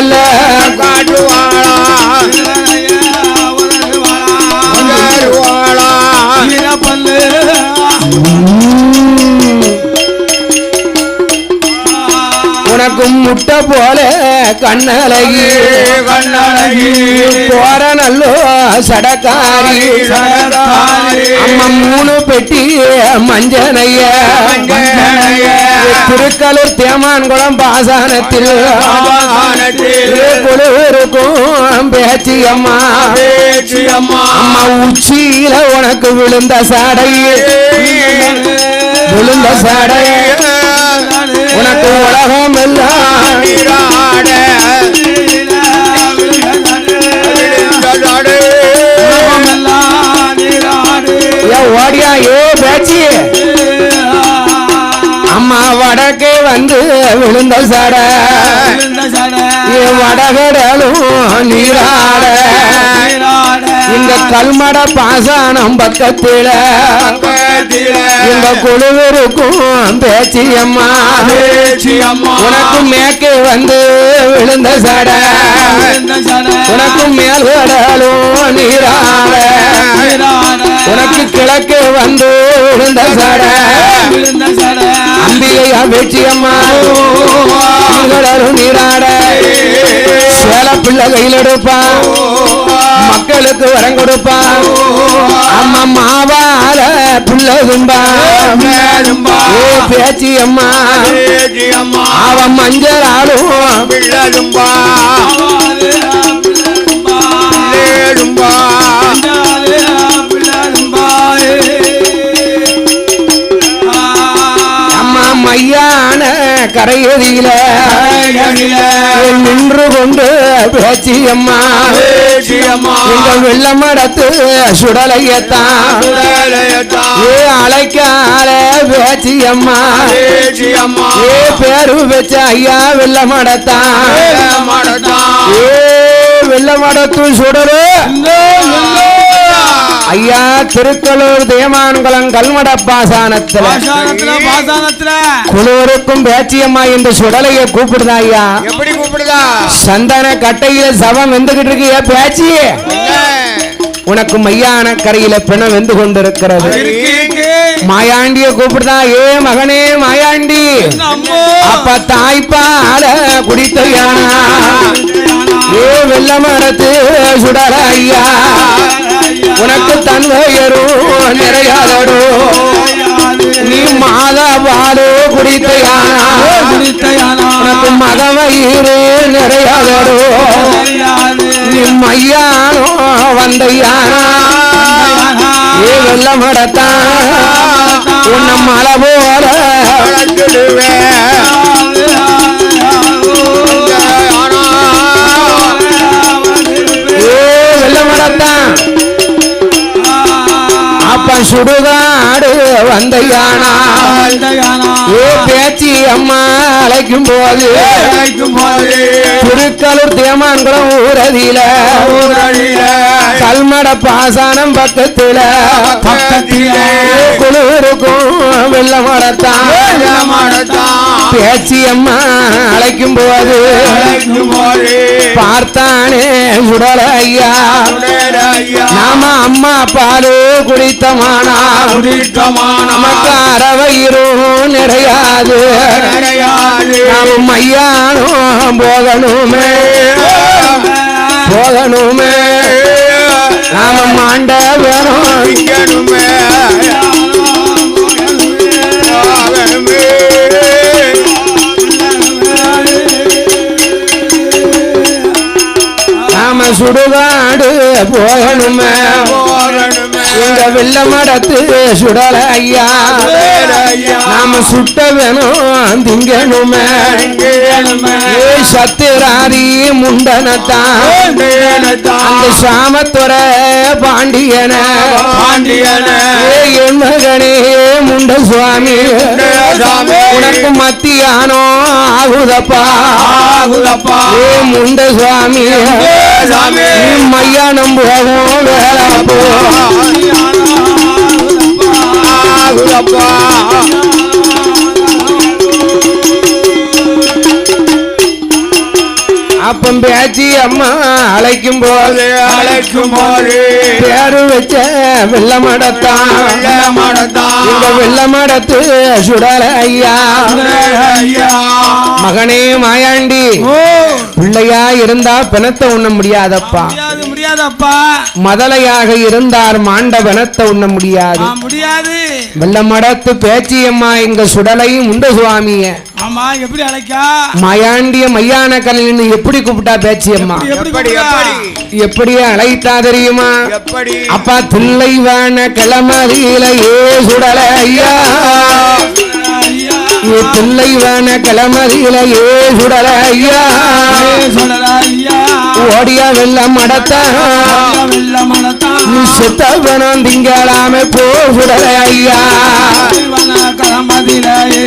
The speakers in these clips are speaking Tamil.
வல்ல காட்டுவாளா உனக்கும் முட்டை போல கண்ணழகி கண்ணழகி. போற நல்லோ சடக்காரி. அம்மா மூணு பெட்டி மஞ்சனைய. திருக்கலூர் தேமான்குளம் பாசானத்தில். குழுவிருக்கும் பேச்சு அம்மா. அம்மா. உச்சியில உனக்கு விழுந்த சடை. விழுந்த சடை. உனக்கு உலகம் எல்லாம். ஓடியா ஏ பேச்சு. அம்மா வடக்கே வந்து விழுந்த சடை. வடகடலும் நீராட. இந்த கல்மட பாசானம் பக்கத்தில. இந்த குழுவிருக்கும் பேச்சு அம்மா. உனக்கு மேற்கே வந்து விழுந்த சடை. உனக்கு மேல் கடலும் நீராட. உனக்கு கிழக்கு வந்து விழுந்த சடை. அம்பிகையா பேச்சு அம்மா. நீராட. சேல பிள்ளை கையில் எடுப்பான். மக்களுக்கு வரம் கொடுப்பான். பிள்ளை தும்பா ஓ பேச்சு அம்மா அவன் மஞ்சள் ஆளும் அம்மா கரையதியில நின்று கொண்டு பேச்சு அம்மா எங்க வெள்ளமடத்து சுடலையத்தான். ஏ அழைக்கால பேச்சு அம்மா ஏ பேரு வச்ச ஐயா வெள்ளமடத்தான். ஏ வெள்ளமடத்து சுடரு. ஐயா திருக்கலூர் தேமான்குளம் கல்மட பாசானத்துல. குளூருக்கும் பேச்சியம்மா இந்த சுடலைய கூப்பிடுதா ஐயா? எப்படி கூப்பிடுதா? சந்தன கட்டையில சவம் வெந்துகிட்டு இருக்கு ஏ பேச்சி. உனக்கு மையான கரையில பிணம் வெந்து கொண்டிருக்கிறது. மாயாண்டிய கூப்பிடுதா ஏ மகனே மாயாண்டி. அப்ப தாய்ப்பால குடித்த யானா ஏ வெள்ள மரத்து சுடர ஐயா. உனக்கு தன் நிறையாதடோ. நீ மாதா குடித்தையானா. உனக்கு மகவயிறு நிறையாதடோ. நீ மையானோ வந்தையானா. ஏ வெள்ளமடத்தான் உன்ன உன்னை மலை போல amma பேச்சி அம்மா அழைக்கும் போது திருக்கலூர் தேமான்குளம் ஊரதியில. கல்மட பாசானம் பக்கத்துல குளிருக்கும் வெள்ள மடத்தான் பேச்சி அம்மா அழைக்கும் போது பார்த்தானே சுடல ஐயா நாம அம்மா பாலு குடித்தமானா? நமக்கு அறவயிரும் நிறையாது. நாம மையானும் போகணுமே. போகணுமே நாம மாண்ட வேணும் நாம சுடுகாடு போகணுமே. எங்க வெள்ள மடத்து சுடல ஐயா. நாம சுட்ட வேணும் திங்கணுமே. ஏ சத்திராரி முண்டனத்தான். அந்த சாமத்துற பாண்டியன. ஏ என் மகனே முண்ட சுவாமி. உனக்கு மத்தியானோ ஆகுதப்பா. ஏ முண்ட சுவாமி. மையானம் போகும் வேளாப்போ அப்பம் பேச்சி அம்மா அழைக்கும் போது அழைக்கும் போது. பேரு வச்ச வெள்ளமடத்தான் வெள்ளமடத்தான். இந்த வெள்ளமடத்து சுடல ஐயா ஐயா மகனே மாயாண்டி ஓ. பிள்ளையா இருந்தா பிணத்தை உண்ண முடியாதப்பா. முடியாது முடியாதப்பா. மதலையாக இருந்தார் மாண்ட பிணத்தை உண்ண முடியாது. ஆ, முடியாது. வெள்ளமடத்து பேச்சியம்மா எங்க சுடலையும் உண்ட சுவாமிய. ஆமா எப்படி அழைக்கா? மாயாண்டிய மையான கலைன்னு எப்படி கூப்பிட்டா பேச்சியம்மா? எப்படி எப்படி கூப்பிடுறா? எப்படி? எப்படி அழைத்தா தெரியுமா? எப்படி? அப்பா தில்லை வேண கிளமதியில ஏ சுடல ஐயா ஐயா, ஏ தில்லை வேண கிளமதியில ஏ சுடல ஐயா ஏ சொல்லலா ஐயா ஓடியா வெள்ளம் மடத்தா ஐயா, வெள்ள மனத்தான் நீ சுத்த பணம் திங்களாமே போ சுடல ஐயா இவன களமதில ஏ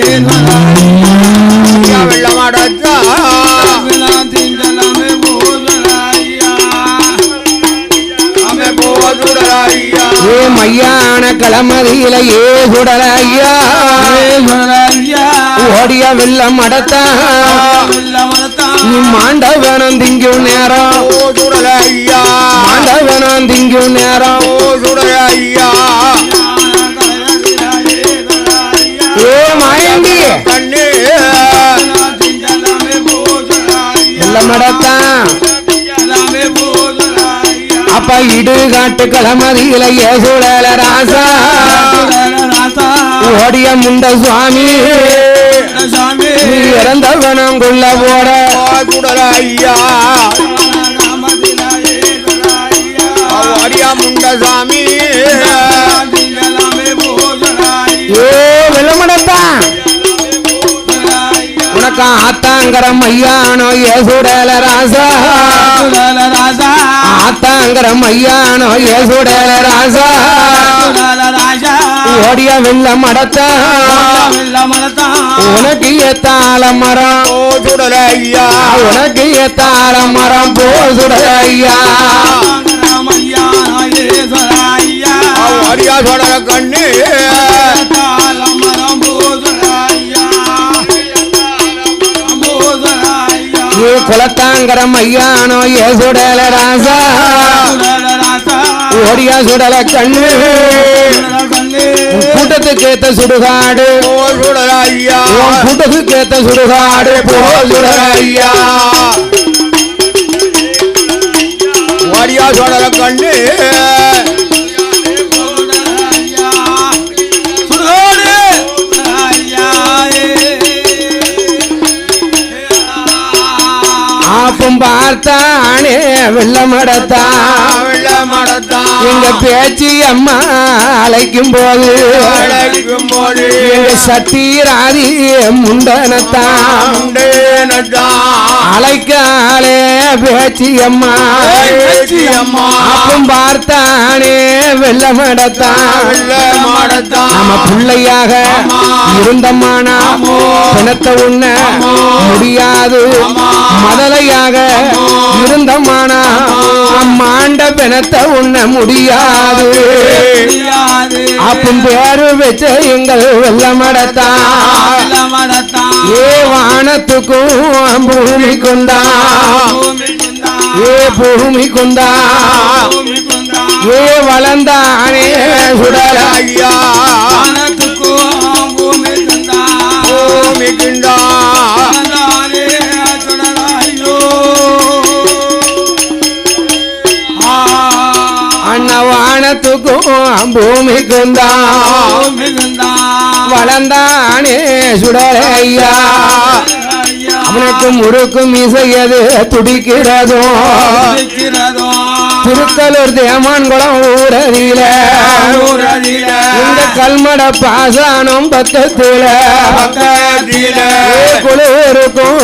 மையான கிளமதியில ஏ சுடல ஓடியா வெள்ளம் மடத்தா வெள்ள மனத்தான் நீ திங்கும் நேரம். மாண்ட ஐயா திங்கும் நேரம். ஏ மாயங்கி. கண்ணே வெள்ளமடத்தான் அப்ப இடு காட்டு கிளமதியில ஏ சுடல ராசா ஓடிய முண்ட சுவாமி. நீ இறந்தவனம் கொள்ள போற போதுடல ஐயா அடியா முண்டசாமி ஏ வெள்ளமடத்தான் உனக்கு ஆத்தாங்கரம் ஐயானோ ஏ சுடல ராசா ஆத்தாங்கரம் ஐயானோ ஏ சுடல ராசா ஓடிய வெள்ளம் மடத்தா. உனக்கு ஏத்தால மரம். போதுடல ஐயா உனக்கு ஏத்தால மரம். போ சுடல ஐயா அடியா சொடல கண்ணு. குலத்தாங்கரம் ஐயானோ ஏ சுடல ராசா. ஓடியா சுடல கண்ணு. கூட்டத்துக்கு ஏத்த சுடுகாடு. ஐயா கூட்டத்துக்கு ஏத்த சுடுகாடு ஐயா அடியா சொடல கண்ணு ஆப்பும் பார்த்தானே வெள்ளமடத்தா. வெள்ள மடத்தான் எங்க பேச்சு அம்மா அழைக்கும் போது அழைக்கும் போது எங்க சத்தீராதி முண்டனத்தான் அழைக்காலே பேச்சு அம்மா. அம்மா. ஆப்பும் பார்த்தானே வெள்ளமடத்தான் நம்ம பிள்ளையாக இருந்தம்மானா பிணத்தை உண்ண முடியாது. மதலையாக இருந்தம்மானா அம்மாண்ட பிணத்தை உண்ண முடியாது. அப்பம் பேரு வச்ச எங்கள் வெள்ளமடத்தான் ஏ வானத்துக்கும் பூமிக்கும் தான் ஏ பூமிக்கும் தான் ஏ வளர்ந்தானே சுடல தான் வளர்ந்தானே சுடல ஐயா அவனுக்கு முறுக்கும் இசையது துடிக்கிறதும் திருக்கலூர் தேமான்குளம் ஊரதியில இந்த கல்மட பாசானம் பக்கத்துல. குளிருக்கும்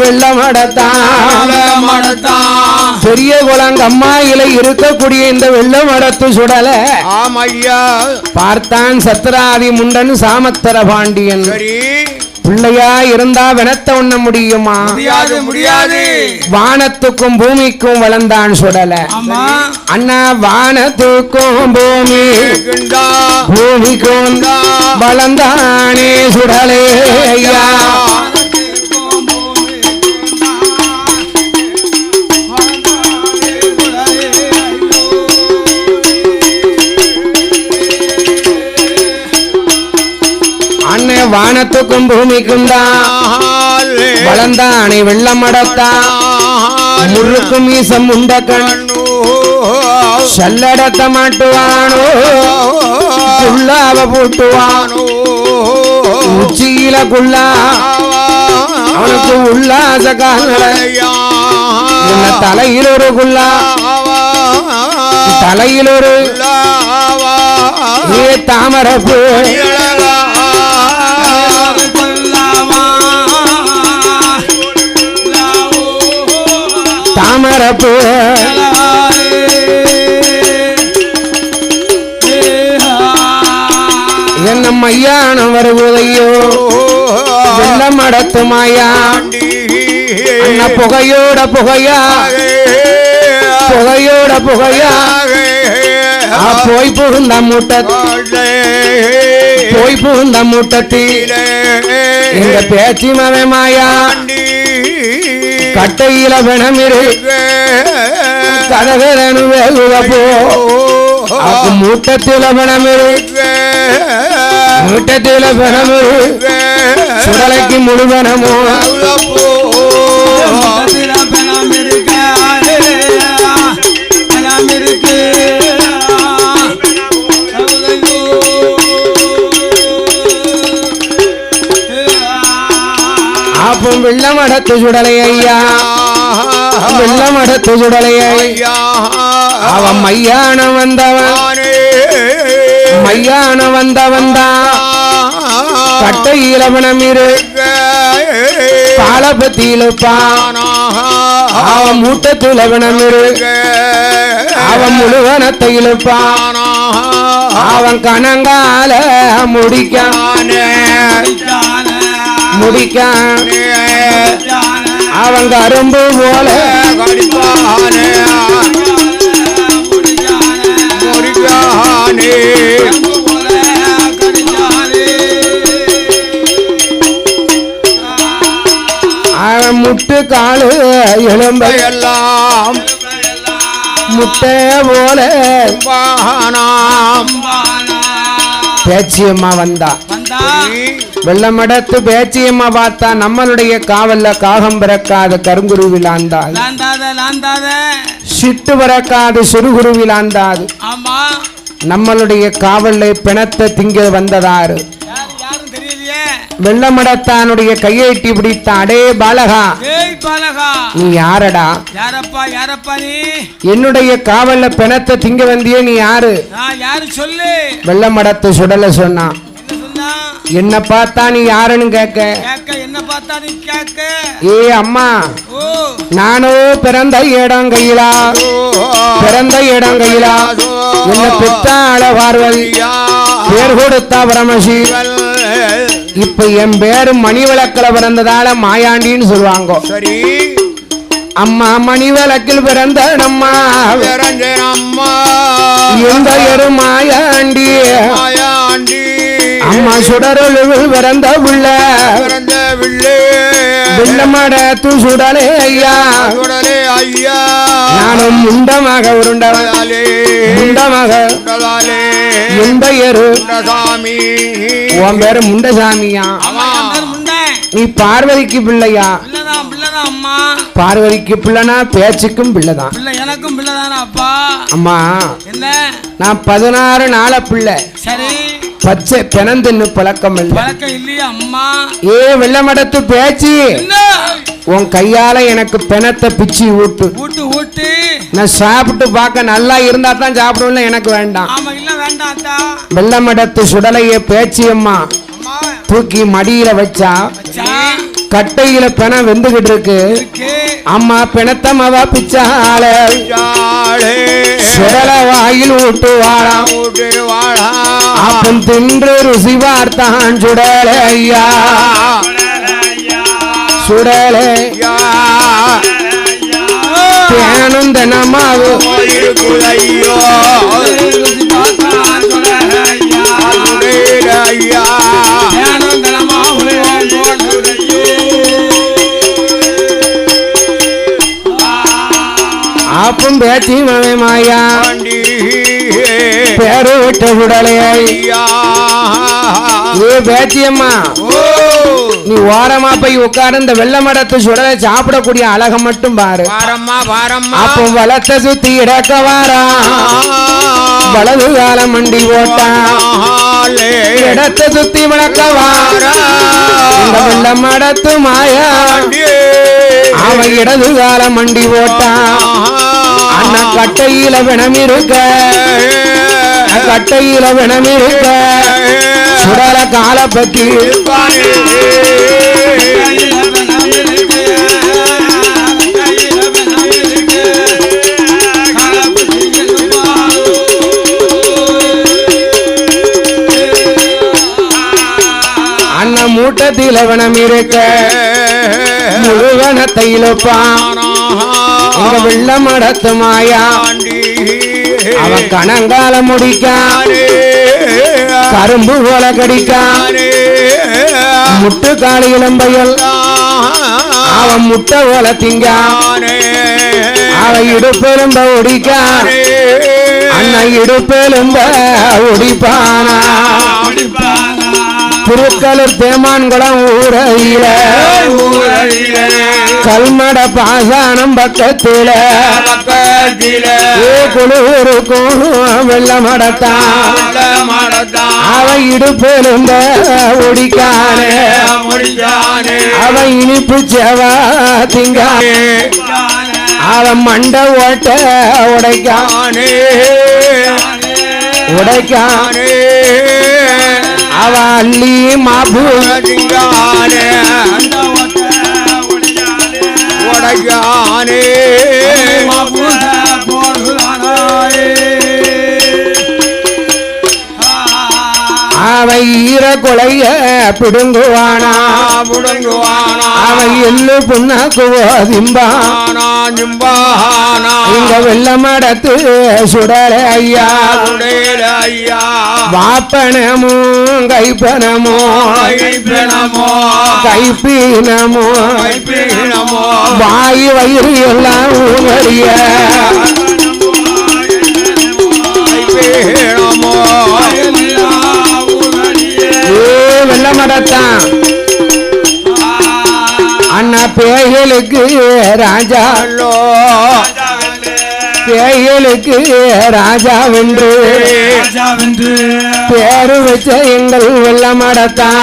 வெள்ளமடத்தான் பெரிய குளங்கம்மாயில இருக்கக்கூடிய இந்த வெள்ளமடத்து சுடல. ஆமையா பார்த்தான் சத்ராதி முண்டன் சாமத்தர பாண்டியன். பிள்ளையா இருந்தா வெனத்த உண்ண முடியுமா? முடியாது முடியாது. வானத்துக்கும் பூமிக்கும் வளர்ந்தான் சுடல. அண்ணா வானத்துக்கும் பூமி பூமிக்கும் வளர்ந்தானே சுடலே வானத்துக்கும் பூமிக்கும் தான். வளர்ந்தானே வெள்ளம் அடத்தான் முறுக்கு மீசம் உண்டக்கண் சல்லடத்த மாட்டுவானோ. குள்ளாவ பூட்டுவான் உச்சியில குள்ளா. அவனுக்கு உல்லாச உன்ன தலையில் ஒரு குள்ளா. தலையில் ஒரு தாமரப்பு. தாமரப்பு என்ன மையானம் வருவதையோ வெள்ள மடத்து அடத்துமாயா அண்ணா புகையோட புகையா? புகையோட புகையா? போய் புகுந்த மூட்ட போய் புகுந்த மூட்டத்தி. இந்த பேச்சு மாயா. கட்டையில பணமிரு. கதகரனு வேகுவ போ அப்ப மூட்டத்தில பணமிரு. மூட்டத்தில பணமிரு. சுடலைக்கு முழு பிணமோ அப்போ வெள்ளம் அடத்து சுடலை ஐயா. வெள்ளம் அடத்து சுடலை ஐயா. அவன் மையான வந்தவன். மையான வந்தவன் தான். கட்டையில பிணமிரு பாலபத்தியிலுப்பான் அவன் மூட்டத்துல பிணமிரு அவன் முழுவனத்தை இழுப்பான் அவன் கணங்கால முடிக்கான். முடிக்கான். அவன் கரும்பு போல அவன் முட்டு காலு எலும்பை எல்லாம் முட்டை போல. பேச்சியம்மா வந்தா. வெள்ளமடத்து பேச்சியம்மா பார்த்தா நம்மளுடைய காவல்ல காகம் பிறக்காத கருங்குருவில் ஆந்தாது லாந்தாத லாந்தாத. சிட்டு பிறக்காது சிறுகுருவில் ஆந்தாது ஆமா. நம்மளுடைய காவல்ல பிணத்தை திங்க வந்ததாரு வெள்ளமடத்தானுடைய கையெட்டி பிடித்த அடே பாலகா. நீ யாரடா? என்னுடைய காவல்ல பிணத்தை திங்க வந்தியே நீ யாரு சொல்லு? வெள்ளமடத்து சுடல சொன்னான். என்ன பார்த்தா நீ யாருன்னு கேட்க. என்ன பார்த்தா நீ கேட்க. ஏ அம்மா நானோ பிறந்த இடம் கையிலா? பிறந்த இடம் கையிலா? என்ன பெத்தாள பார்வதி பேர் கொடுத்தா பரமசி. இப்ப என் பேரு மணி விளக்குல பிறந்ததால மாயாண்டின்னு சொல்லுவாங்க. சரி. அம்மா மணி விளக்கில் பிறந்த நம்மா அம்மா. எந்த எரு மாயாண்டி. மாயாண்டி. சுடரொழுவில் பிறந்த புள்ள பிறந்த வில்லு வெள்ளமடத்து சுடலே ஐயா. சுடலே ஐயா. நானும் முண்டமாக உருண்டவன். உடலாலே முண்டமாக சாமி உன் பேரு முண்டசாமியா. நீ பார்வதிக்கு பிள்ளையா? பார்வதிக்கு பிள்ளைனா பேச்சுக்கும் பிள்ளைதான். பிள்ளை எனக்கும் பிள்ளைதானா அப்பா. அம்மா என்ன? நான் பதினாறு நாள பிள்ளை. சரி. பச்சை பிணந்தின்னு பழக்கம் இல்லை. பழக்கம் இல்லையா அம்மா. ஏ வெள்ளமடத்து பேச்சு. உன் கையால எனக்கு பிணத்தை பிச்சு ஊட்டு. ஊட்டு ஊட்டு. நான் சாப்பிட்டு பார்க்க நல்லா இருந்தா தான் சாப்பிடுவேன் எனக்கு வேண்டாம். வெள்ளமடத்து சுடலைய பேச்சு அம்மா. தூக்கி மடியில வச்சா. கட்டையில பிணம் வெந்துகிட்டு இருக்கு. அம்மா பிணத்தமாவா பிச்சால ஜாளே சுடல வாயில் ஊட்டு வாழாம் ஊட்டு வாழா ருசி பார்த்தான் சுடல ஐயா சுடலே ஐயா தேனும் தினமாவும் இருக்குதையோ ருசி பார்த்தான் சுடலையா. அதுடேல ஐயா தியானம் தினமா உலகம் போற்றுதையோ. ஆப்பும் பேத்தி மவை மாயா ஆண்டி பேரு விட்ட சுடலே ஐயா. ஏ பேச்சியம்மா நீ ஓரமா போய் உட்காரு இந்த வெள்ள மடத்து சுடலை சாப்பிடக்கூடிய அழக மட்டும் பாரு. அப்போ வளத்தை சுத்தி இடக்க வாரா. வலது கால மண்டி ஓட்டா. இடத்தை சுத்தி விளக்க வாரா. இந்த வெள்ள மடத்து மாயா. அவன் இடது கால மண்டி ஓட்டா. அண்ணன் கட்டையில வினம் இருக்க கட்டையில வினம் இருக்க சுடல கால பத்தி அண்ணன் மூட்டத்தில் வினம் இருக்க முழுவனத்தை இழுப்பான் இங்க வெள்ள மடத்து மாயா அவன் கணங்கால முடிக்கான் கரும்பு போல கடிக்கான் முட்டு காலி இளம்பையல். அவன் முட்டை போல திங்கான் அவன் இடுப்பெரும்ப ஒடிக்கான் அண்ணன் இடுப்பெலும்ப ஒடிப்பானா. திருக்கலர் தேமான்குளம் ஊரையில. கல்மட பாசானம் பக்கத்தில. ஏ குழுவுருக்கும் வெள்ள மடத்தான் அவன் இடுப்பெலும்ப ஒடிக்கானே. அவன் இனிப்பு செவா திங்கானே. அவன் மண்டை ஓட்ட உடைக்கான். உடைக்கான். அவன் அள்ளி மாப்பு உடையானே அவன் ஈர கொலைய பிடுங்குவானா? புடுங்குவானா? அவன் எள்ளு புண்ணாக்குவோ திம்பான் ஜிம்பானா இங்க வெள்ள மடத்து சுடல ஐயா. ஐயா. வாப்பனமும் கைப்பனமோ கைப்பிணமோ கைப்பீனமோ கைப்பிணமோ வாய் வயிறு எல்லாம் ஊங்கறிய கைப்பிணமோ ஏ வெள்ள மடத்தான் அண்ணா பேய்களுக்கு ராஜாலோ அல்லோ பேய்களுக்கு ராஜா வென்று பேரு வச்ச எங்கள் வெள்ள மடத்தான்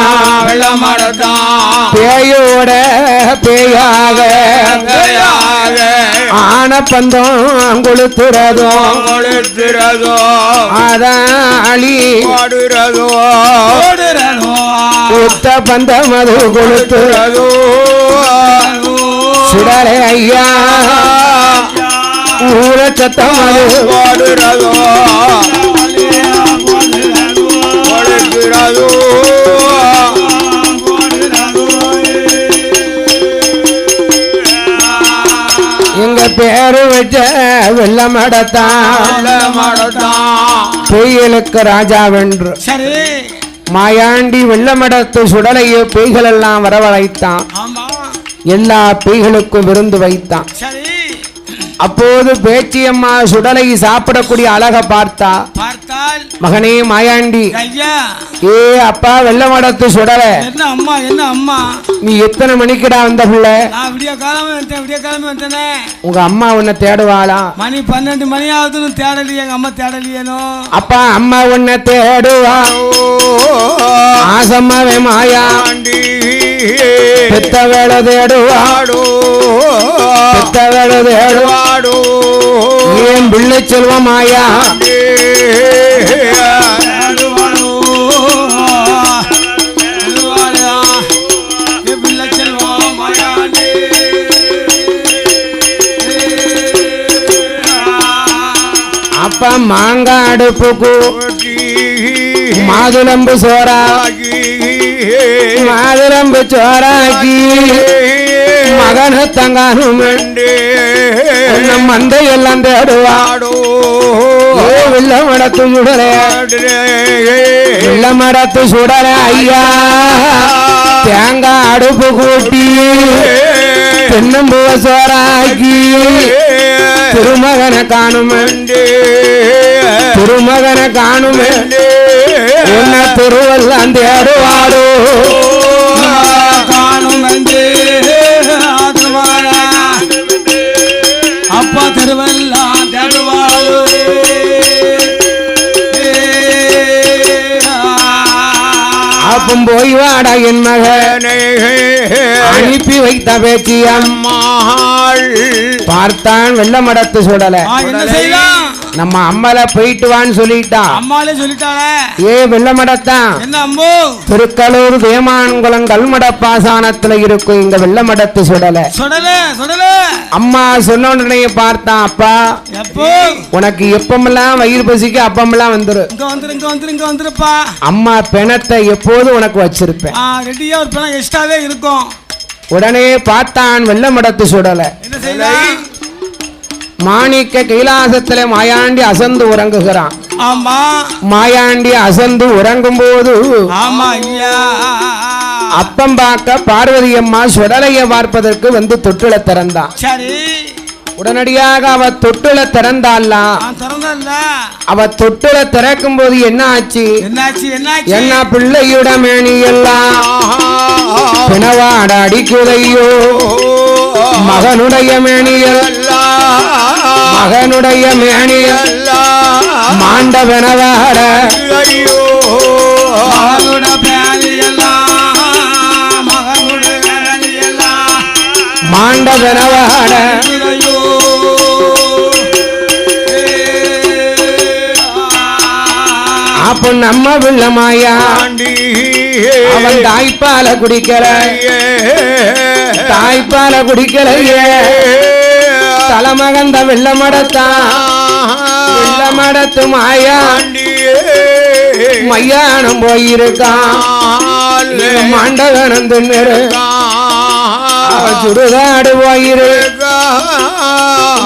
வெள்ளமடத்தான் பேயோட பேயாக ஆன பந்தம் கொளுத்துறதும் கொளுத்துறதோ. அதான் அழி பாடுறதோ. உத்த பந்தம் அது கொளுத்து. அதோ சுடலை ஐயா. ஊர பாடுறதோ எங்க பேரு வச்ச வெள்ள மடத்தான் வெள்ளமடத்தான். பொய்யலுக்கு ராஜா வென்று. சரி. மாயாண்டி வெள்ளமடத்து சுடலையோ பேய்கள் எல்லாம் வரவழைத்தான் எல்லா பேய்களுக்கும் விருந்து வைத்தான். அப்போது பேச்சியம்மா சுடலை சாப்பிடக்கூடிய அழக பார்த்தா பார்த்தால் மகனே மாயாண்டி ஐயா. ஏ அப்பா வெள்ளமடத்து சுடலை. என்ன அம்மா என்ன அம்மா? நீ எத்தனை மணிக்குடா வந்த பிள்ளை? நான் விடிய காலமே வந்துட்டேன் விடிய காலமே வந்துட்டேனே உங்க அம்மா உன்னை தேடுவாளா? மணி பன்னெண்டு மணி ஆகுதுன்னு தேடலையே எங்க அம்மா தேடலையேனோ அப்பா அம்மா உன்னை தேடுவா. ஆசம்மாவே மாயா. ஆண்டி. பெத்த வேலை தேடுவா. ஆடோ. பெத்த வேலை தேடுவா. ஆடோ ஏன் பிள்ளை செல்வம் மாயா என் பிள்ளை செல்வம் மாயாண்டி. அப்பா மாங்காய் அடுப்புக்கு மாதுளம்பு சோறாகி மாதுளம்பு சோறாகி மகன தங்கானும் நம் மந்தை எல்லாம் தேடுவா. ஏ மடத்து சுடரே உள்ள மடத்து சுடல ஐயா. தேங்காய் அடுப்பு கூட்டி தென்னம்புவ சோறாக்கி திருமகனை காணும் திருமகனை காணும் என்ன திருவெல்லாம் தேடுவாடோ வாடா என் மகன் அனுப்பி வைத்த பேச்சியம். அம்மாள். பார்த்தான் வெள்ள மடத்து சுடல என்ன செய்யலாம் நம்ம அம்மால போயிட்டு வான்னு சொல்லிட்டான் அம்மாலே சொல்லிட்டாளே. ஏ வெள்ள மடத்தான் என்ன அம்மோ திருக்கலூர் தேமான்குளம் கல்மட பாசானத்துல இருக்கும். இங்க வெள்ள மடத்து சுடல. சுடல சுடல. அம்மா சொன்ன உடனே பார்த்தான் அப்பா எப்போ? உனக்கு எப்பமெல்லாம் வயிறு பசிக்கு அப்பமெல்லாம் வந்துரு. இங்க வந்துரு இங்க வந்துரு இங்க வந்துருப்பா. அம்மா பிணத்தை எப்போது உனக்கு வச்சிருப்பேன்? ரெடியா ஒரு பணம் எக்ஸ்ட்ராவே இருக்கும். உடனே பார்த்தான் வெள்ள மடத்து சுடல. என்ன செய்யலாம் மாணிக்க கைலாசத்துல மாயாண்டி அசந்து உறங்குகிறான். ஆமா. மாயாண்டி அசந்து உறங்கும் போது ஆமா ஐயா அப்பம் பார்க்க பார்வதி அம்மா சுடலைய பார்ப்பதற்கு வந்து தொட்டில திறந்தான். சரி. உடனடியாக அவ தொட்டில திறந்தல்ல அவ தொட்டில திறக்கும் போது என்ன ஆச்சு என்ன பிள்ளையுட மேனி எல்லாம் பிணவாட அடிக்குதையோ மகனுடைய மேனியல் மகனுடைய மேனியல் மாண்ட பிணவாட மகனோட பேரு எல்லாம் மகனோட பேரு எல்லாம் மாண்ட பிணவாட ஐயோ. அப்போ நம்ம பிள்ளமாயா அவன் தாய்ப்பால குடிக்கல. தாய்ப்பால குடிக்கலையே. தலைமகந்த வெள்ளமடத்தான் வெள்ளமடத்து மாயா. மையானம் போயிருக்கான் மண்டகனம் அவன் சுடுகாடு போயிரு.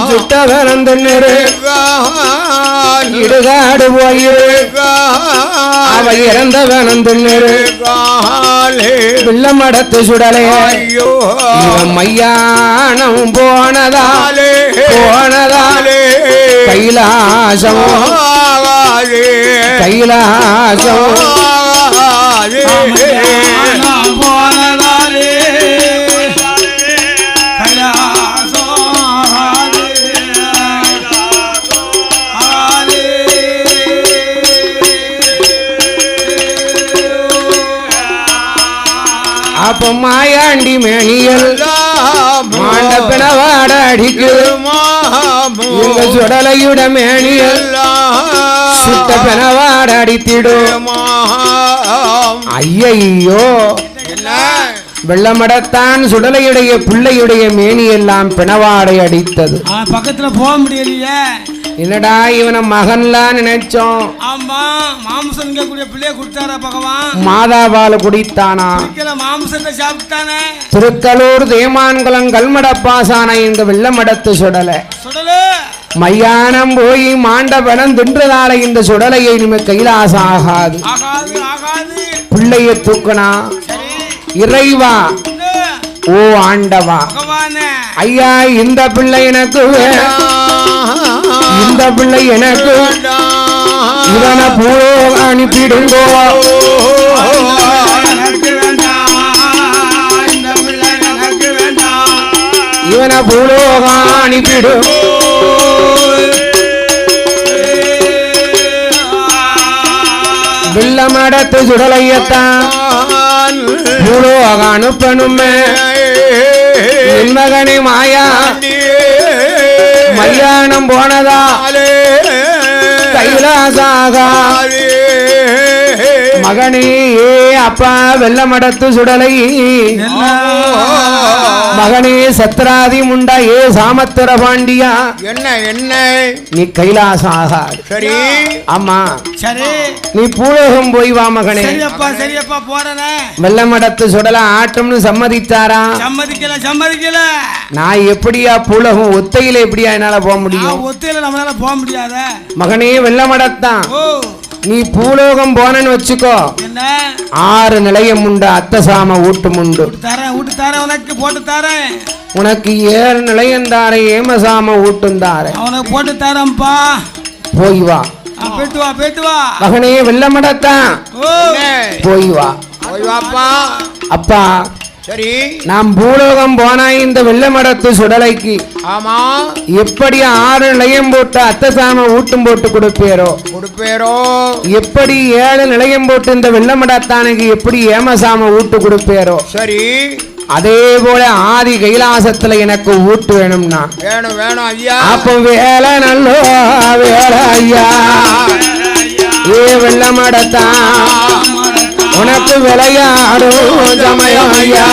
சுட்டகனம் தின்னுரு இடுகாடு போயிரு. அவ இறந்தவனம் தின்னுரு வெள்ளமடத்து சுடலையே இவன் மையானம் போனதா? போனதா? கைலாசம். கைலாசம். அப்ப மாயாண்டி மேனியல். மாண்ட பிணவாட அடிக்குது இந்த சுடலையுட மேனியல். சுட்ட பிணவாட அடித்திடும் ஐயையோ. வெள்ளமடத்தான் சுடலையுடைய பிள்ளையுடைய மேனியெல்லாம் பிணவாடை அடித்தது. ஆ, பக்கத்துல போக முடியலையே. என்னடா இவனை மகன்லாம் நினைச்சோம்? ஆமா மாம்சம் கூடிய பிள்ளைய கொடுத்தாரா பகவான்? மாதாபால குடித்தானா? மாம்சத்தை சாப்பிட்டானே. திருக்கலூர் தேமான்குளம் கல்மடப்பாசான இந்த வெள்ளமடத்து சுடலை. சுடலு. மையானம் போய் மாண்டபனம் தின்றதால இந்த சுடலையை இனிமே கைலாசம் ஆகாது. பிள்ளைய தூக்கனா? இறைவா? ஓ ஆண்டவா. ஐயா இந்த பிள்ளை எனக்கு. இந்த பிள்ளை எனக்கு இவனை பூரோ அனுப்பிடுங்கோ எனக்கு வேண்டாம் இந்த பிள்ளை எனக்கு இவனை பூலோகம் அனுப்பிடும் வில்லமடத்து சுடலையத்தான் பூலோகம் அனுப்பணுமே. மகனை மகனே மாயா மல்யாணம் போனதா? கைலாசாகா மகனே ஏ அப்பா வெள்ளமடத்து சுடலை. மகனே சத்ராதி முண்டா ஏ சாமத்திர பாண்டியா. என்ன என்ன? நீ கைலாசம் ஆகாது சரி. ஆமா சரி. நீ பூலோகம் போய் வா மகனே. சரியப்பா சரியப்பா போறனே. வெள்ளமடத்து சுடல ஆட்டம்னு சம்மதித்தாரா? சம்மதிக்கல சம்மதிக்கல. நான் எப்படியா பூலகம் ஒத்தையில எப்படியா என்னால போக முடியும்? ஒத்தையில நம்மளால போக முடியாத. மகனே வெள்ளமடத்தான். நீ பூலோகம் போனன்னு வச்சுக்கோ. ஆறு நிலையம் உண்டு அத்தசாம ஊட்டும் உண்டு. உனக்கு போட்டு தரேன். உனக்கு ஏறு நிலையம் தாரே ஏமசாம ஊட்டும் தாரே அவனுக்கு போட்டு தரேன்ப்பா. போய் வா. போயிட்டு வா போயிட்டு வா. மகனே வெள்ளமடத்தான். போய் வா. போய் வாப்பா அப்பா சரி. நாம் பூலோகம் போனா இந்த வெள்ளமடத்து சுடலைக்கு ஆமா. எப்படி ஆறு நிலையம் போட்டு அத்தசாம ஊட்டும் போட்டு கொடுப்பேரோ? கொடுப்பேரோ? எப்படி ஏழு நிலையம் போட்டு இந்த வெள்ளமடத்தானுக்கு எப்படி ஏமசாம ஊட்டு கொடுப்பேரோ? சரி. அதே போல ஆதி கைலாசத்துல எனக்கு ஊட்டு வேணும்னா. வேணும் வேணும் ஐயா. அப்ப வேலை நல்லோ வேலை ஐயா. ஏ வெள்ளமடத்தான் உனக்கு விளையாடும் சமயம் ஐயா.